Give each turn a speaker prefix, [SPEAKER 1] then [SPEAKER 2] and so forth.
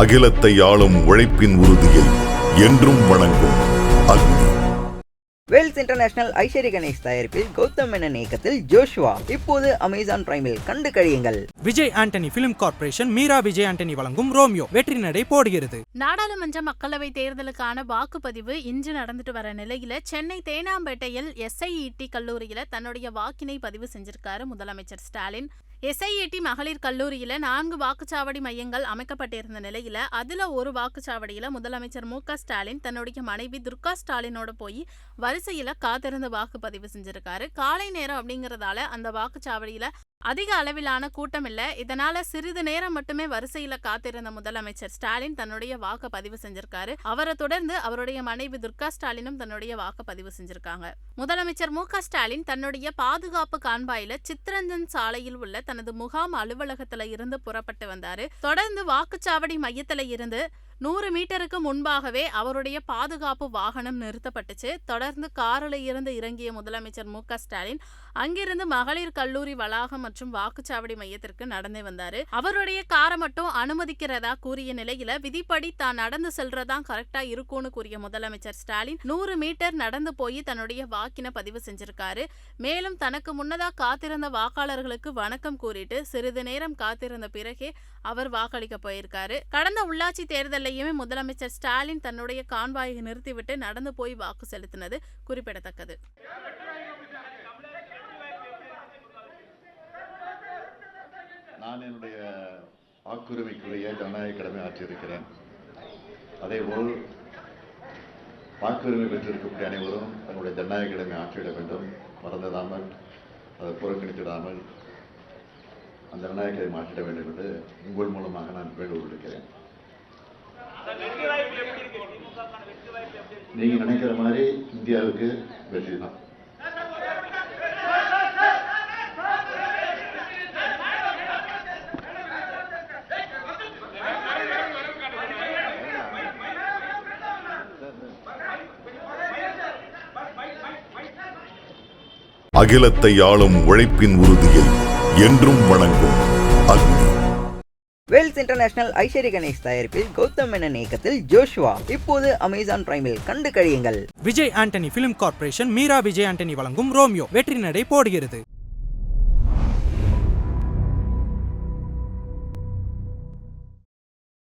[SPEAKER 1] அகிலத்தை ஆளும் உழைப்பின் உறுதியை என்றும் வணங்கும் அக்னி.
[SPEAKER 2] வேல்ஸ் இன்டர்நேஷனல் ஐஸ்வர்ய கணேஷ் தயாரிப்பில் கௌதம் மேனன் இயக்கத்தில் ஜோஷுவா. இப்போது அமேசான் பிரைமில் கண்டு கழியுங்கள்.
[SPEAKER 3] விஜய் ஆண்டனி பிலிம் கார்ப்பரேஷன் மீரா விஜய் ஆண்டனி வழங்கும் ரோமியோ. வெற்றி நடை போடுகிறது.
[SPEAKER 4] நாடாளுமன்ற மக்களவை தேர்தலுக்கான வாக்குப்பதிவு இன்று நடந்துட்டு வர நிலையில சென்னை தேனாம்பேட்டையில் எஸ்ஐஇடி கல்லூரியில தன்னுடைய வாக்கினை பதிவு செஞ்சிருக்காரு முதலமைச்சர் ஸ்டாலின். எஸ்ஐஏடி மகளிர் கல்லூரியில நான்கு வாக்குச்சாவடி மையங்கள் அமைக்கப்பட்டிருந்த நிலையில அதுல ஒரு வாக்குச்சாவடியில முதலமைச்சர் மு க ஸ்டாலின் தன்னுடைய மனைவி துர்கா ஸ்டாலினோட போய் வரிசையில காத்திருந்த வாக்குப்பதிவு செஞ்சிருக்காரு. காலை நேரம் அப்படிங்கறதால அந்த வாக்குச்சாவடியில அதிக அளவிலான கூட்டம் இல்லை. இதனால சிறிது நேரம் மட்டுமே வரிசையில காத்திருந்த முதலமைச்சர் ஸ்டாலின் தன்னுடைய வாக்கு பதிவு செஞ்சிருக்காரு. அவரை தொடர்ந்து அவருடைய மனைவி துர்கா ஸ்டாலினும் தன்னுடைய வாக்கு பதிவு செஞ்சிருக்காங்க. முதலமைச்சர் மு ஸ்டாலின் தன்னுடைய பாதுகாப்பு கான்வாயில சித்ரஞ்சன் சாலையில் உள்ள தனது முகாம் அலுவலகத்துல இருந்து புறப்பட்டு வந்தாரு. தொடர்ந்து வாக்குச்சாவடி மையத்துல இருந்து நூறு மீட்டருக்கு முன்பாகவே அவருடைய பாதுகாப்பு வாகனம் நிறுத்தப்பட்டுச்சு. தொடர்ந்து காரில் இருந்து இறங்கிய முதலமைச்சர் மு க ஸ்டாலின் அங்கிருந்து மகளிர் கல்லூரி வளாகம் மற்றும் வாக்குச்சாவடி மையத்திற்கு நடந்து வந்தார். அவருடைய காரை மட்டும் அனுமதிக்கிறதா கூறிய நிலையில விதிப்படி தான் நடந்து செல்றதா கரெக்டா இருக்கும்னு கூறிய முதலமைச்சர் ஸ்டாலின் நூறு மீட்டர் நடந்து போய் தன்னுடைய வாக்கின பதிவு செஞ்சிருக்காரு. மேலும் தனக்கு முன்னதா காத்திருந்த வாக்காளர்களுக்கு வணக்கம் கூறிட்டு சிறிது நேரம் காத்திருந்த பிறகே அவர் வாக்களிக்க போயிருக்காரு. கடந்த உள்ளாட்சி தேர்தலையுமே முதலமைச்சர் ஸ்டாலின் தன்னுடைய கான்வாயை நிறுத்திவிட்டு நடந்து போய் வாக்கு செலுத்தினது குறிப்பிடத்தக்கது.
[SPEAKER 5] நான் என்னுடைய வாக்குரிமைக்குரிய ஜனநாயக கடமை ஆற்றியிருக்கிறேன். அதேபோல் வாக்குரிமை பெற்றிருக்கக்கூடிய அனைவரும் தங்களுடைய ஜனநாயக கடமை ஆற்றிவிட வேண்டும். மறந்துடாமல் அதை புறக்கணித்திடாமல் அந்த ஜனநாயக கடமை ஆற்றிட வேண்டும் என்று உங்கள் மூலமாக நான் வேண்டுகோள் நீங்க நினைக்கிற மாதிரி இந்தியாவுக்கு வெற்றி தான்.
[SPEAKER 1] அகிலத்தை ஆளும் உழைப்பின் உறுதியை என்றும் வணங்கும் அக்னி.
[SPEAKER 2] வேல்ஸ் இன்டர்நேஷனல் ஐஸ்வரி கணேஷ் தயாரிப்பில் கௌதம் மேனன் இயக்கத்தில் ஜோஷுவா. இப்போது அமேசான் பிரைமில் கண்டு கழியுங்கள்.
[SPEAKER 3] விஜய் ஆண்டனி பிலிம் கார்ப்பரேஷன் மீரா விஜய் ஆண்டனி வழங்கும் ரோமியோ வெற்றி நடை போடுகிறது.